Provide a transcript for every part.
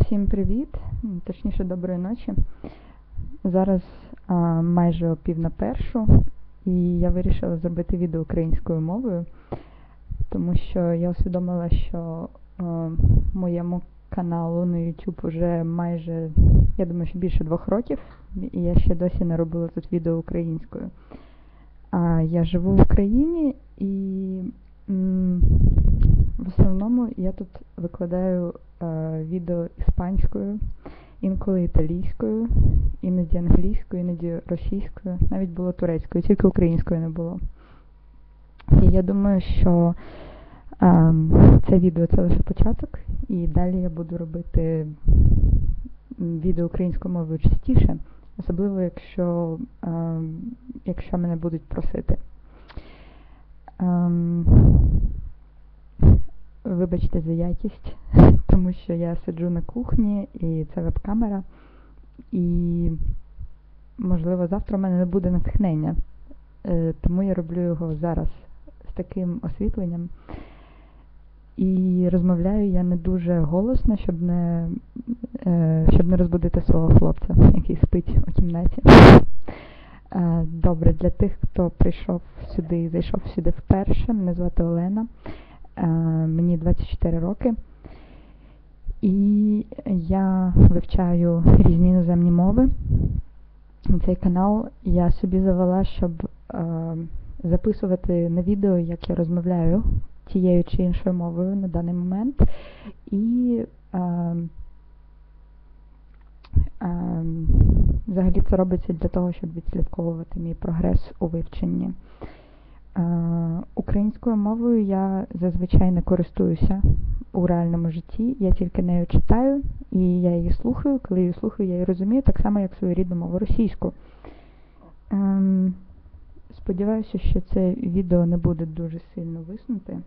Всім привіт, точніше доброї ночі. Зараз а, майже пів на першу, і я вирішила зробити відео українською мовою, тому що я усвідомила, що а, моєму каналу на YouTube вже майже, я думаю, що більше двох років, і я ще досі не робила тут відео українською. А я живу в Україні і в основному я тут викладаю е, відео іспанською, інколи італійською, іноді англійською, іноді російською, навіть було турецькою, тільки українською не було. І я думаю, що е, це відео це лише початок, і далі я буду робити відео українською мовою частіше, особливо якщо, е, якщо мене будуть просити. Ем, Вибачте за якість, тому що я сиджу на кухні і це веб-камера. І, можливо, завтра в мене не буде натхнення. Е, Тому я роблю його зараз з таким освітленням. І розмовляю я не дуже голосно, щоб не, е, щоб не розбудити свого хлопця, який спить у кімнаті. Е, Добре, для тих, хто прийшов сюди і зайшов сюди вперше, мене звати Олена. Е, Мені 24 роки. І я вивчаю різні іноземні мови. Цей канал я собі завела, щоб е, записувати на відео, як я розмовляю тією чи іншою мовою на даний момент. І е, взагалі це робиться для того, щоб відслідковувати мій прогрес у вивченні. Е, Українською мовою я зазвичай не користуюся у реальному житті. Я тільки нею читаю і я її слухаю. Коли її слухаю, я її розумію так само, як свою рідну мову російську. Ем, сподіваюся, що це відео не буде дуже сильно виснути,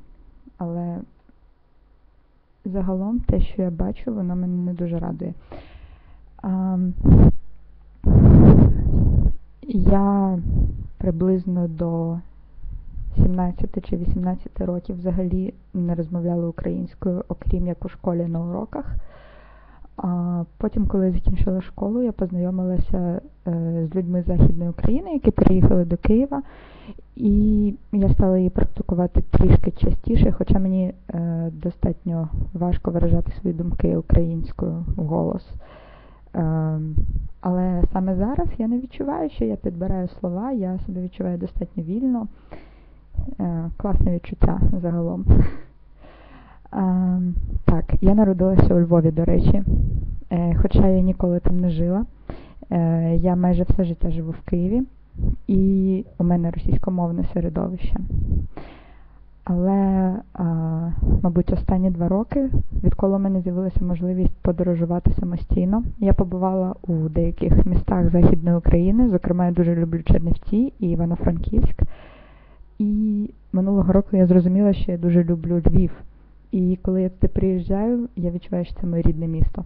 але загалом те, що я бачу, воно мене не дуже радує. Ем, я приблизно до 17 чи 18 років взагалі не розмовляла українською, окрім як у школі на уроках. А потім, коли закінчила школу, я познайомилася е, з людьми з Західної України, які переїхали до Києва, і я стала її практикувати трішки частіше, хоча мені е, достатньо важко виражати свої думки українською в голос. Е, але саме зараз я не відчуваю, що я підбираю слова, я себе відчуваю достатньо вільно. Е, класне відчуття загалом. Е, так, я народилася у Львові, до речі, е, хоча я ніколи там не жила. Е, я майже все життя живу в Києві, і у мене російськомовне середовище. Але, мабуть, останні два роки, відколи у мене з'явилася можливість подорожувати самостійно, я побувала у деяких містах Західної України, зокрема, я дуже люблю Чернівці і Івано-Франківськ. І минулого року я зрозуміла, що я дуже люблю Львів. І коли я туди приїжджаю, я відчуваю, що це моє рідне місто.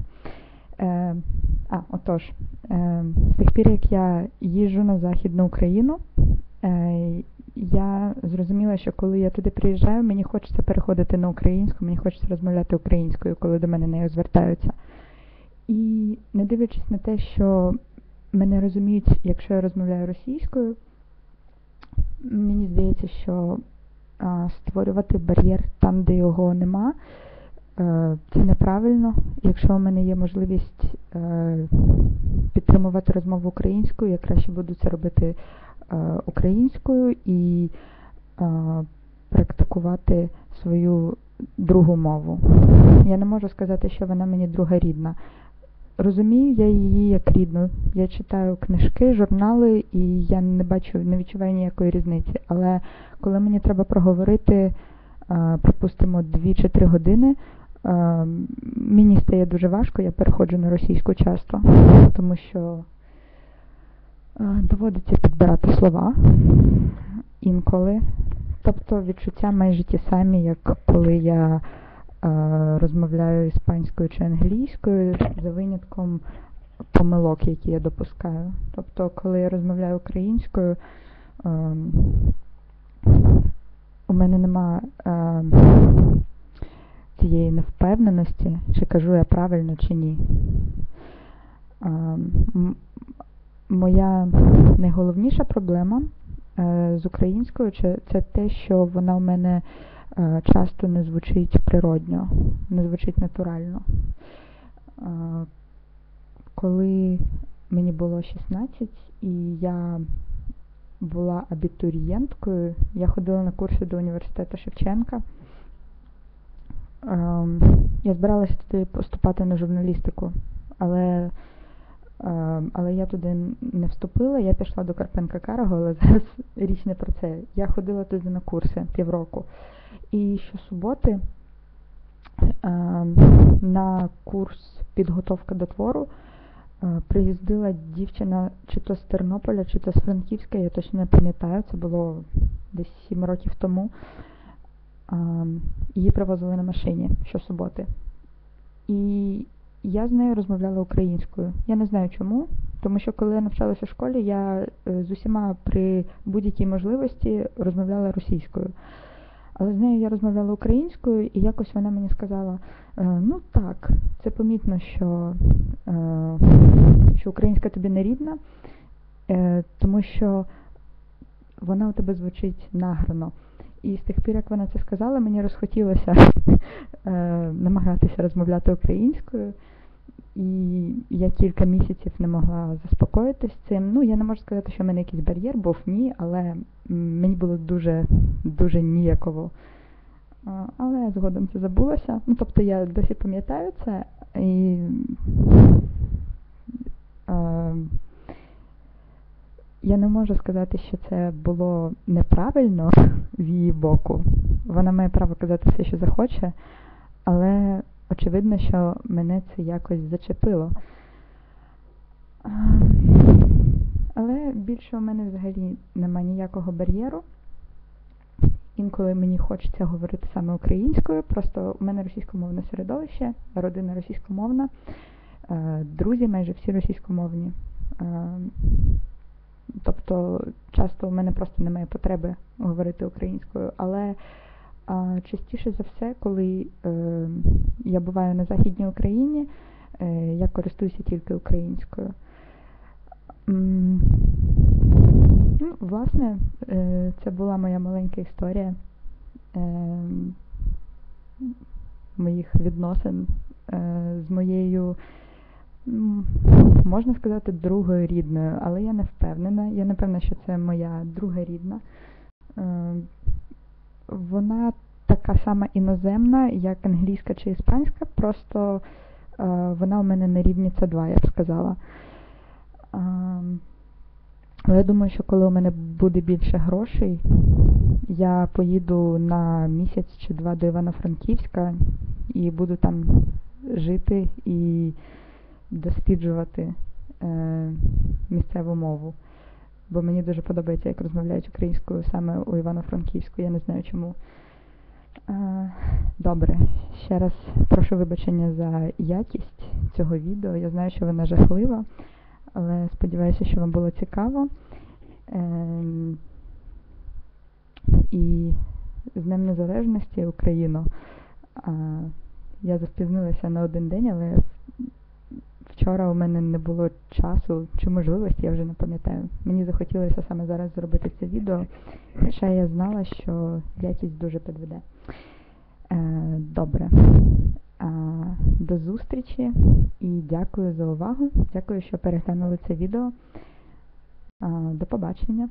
Е, а, отож, е, з тих пір, як я їжджу на Західну Україну, е, я зрозуміла, що коли я туди приїжджаю, мені хочеться переходити на українську, мені хочеться розмовляти українською, коли до мене нею звертаються. І не дивлячись на те, що мене розуміють, якщо я розмовляю російською, мені здається, що створювати бар'єр там, де його нема, е, це неправильно. Якщо у мене є можливість е, підтримувати розмову українською, я краще буду це робити е, українською і практикувати свою другу мову. Я не можу сказати, що вона мені друга рідна. Розумію я її як рідну. Я читаю книжки, журнали, і я не бачу, не відчуваю ніякої різниці. Але коли мені треба проговорити, е, припустимо, 2 чи 3 години, е, мені стає дуже важко, я переходжу на російську часто, тому що е, доводиться підбирати слова інколи. Тобто відчуття майже ті самі, як коли я розмовляю іспанською чи англійською, за винятком помилок, які я допускаю. Тобто, коли я розмовляю українською, е, у мене нема е, цієї невпевненості, чи кажу я правильно, чи ні. Моя найголовніша проблема з українською це те, що вона у мене часто не звучить природньо, не звучить натурально. Коли мені було 16 і я була абітурієнткою, я ходила на курси до університету Шевченка. Я збиралася туди поступати на журналістику, але але я туди не вступила, я пішла до Карпенка Карого, але зараз річ не про це. Я ходила туди на курси півроку. І щосуботи на курс підготовка до твору приїздила дівчина чи то з Тернополя, чи то з Франківська, я точно не пам'ятаю, це було десь сім років тому. Її привозили на машині щосуботи. І я з нею розмовляла українською. Я не знаю чому, тому що коли я навчалася в школі, я з усіма при будь-якій можливості розмовляла російською. Але з нею я розмовляла українською, і якось вона мені сказала: ну так, це помітно, що що українська тобі не рідна, тому що вона у тебе звучить награно. І з тих пір, як вона це сказала, мені розхотілося намагатися розмовляти українською. І я кілька місяців не могла заспокоїтися цим. Ну, я не можу сказати, що в мене якийсь бар'єр був, ні, але мені було дуже дуже ніяково. Але згодом це забулося. Ну, тобто я досі пам'ятаю це і я не можу сказати, що це було неправильно з її боку. Вона має право казати все, що захоче, але очевидно, що мене це якось зачепило. Але більше у мене взагалі нема ніякого бар'єру. Інколи мені хочеться говорити саме українською, просто у мене російськомовне середовище, родина російськомовна, друзі майже всі російськомовні. Тобто часто у мене просто немає потреби говорити українською, але а частіше за все, коли е, я буваю на Західній Україні, е, я користуюся тільки українською. М ну, Власне, е, це була моя маленька історія е, моїх відносин е, з моєю, можна сказати, другою рідною, але я не впевнена. Я не певна, що це моя друга рідна. Е, вона така сама іноземна, як англійська чи іспанська, просто е, вона у мене на рівні c 2 я б сказала. Е, але я думаю, що коли у мене буде більше грошей, я поїду на місяць чи два до Івано-Франківська і буду там жити і досліджувати е, місцеву мову бо мені дуже подобається, як розмовляють українською саме у Івано-Франківську. Я не знаю чому. Добре, ще раз прошу вибачення за якість цього відео. Я знаю, що вона жахлива, але сподіваюся, що вам було цікаво. Ем, і з Днем Незалежності Україну. Я запізнилася на один день, але Вчора у мене не було часу чи можливості, я вже не пам'ятаю. Мені захотілося саме зараз зробити це відео, хоча я знала, що якість дуже підведе. Е, Добре. Е, до зустрічі і дякую за увагу. Дякую, що переглянули це відео. Е, до побачення.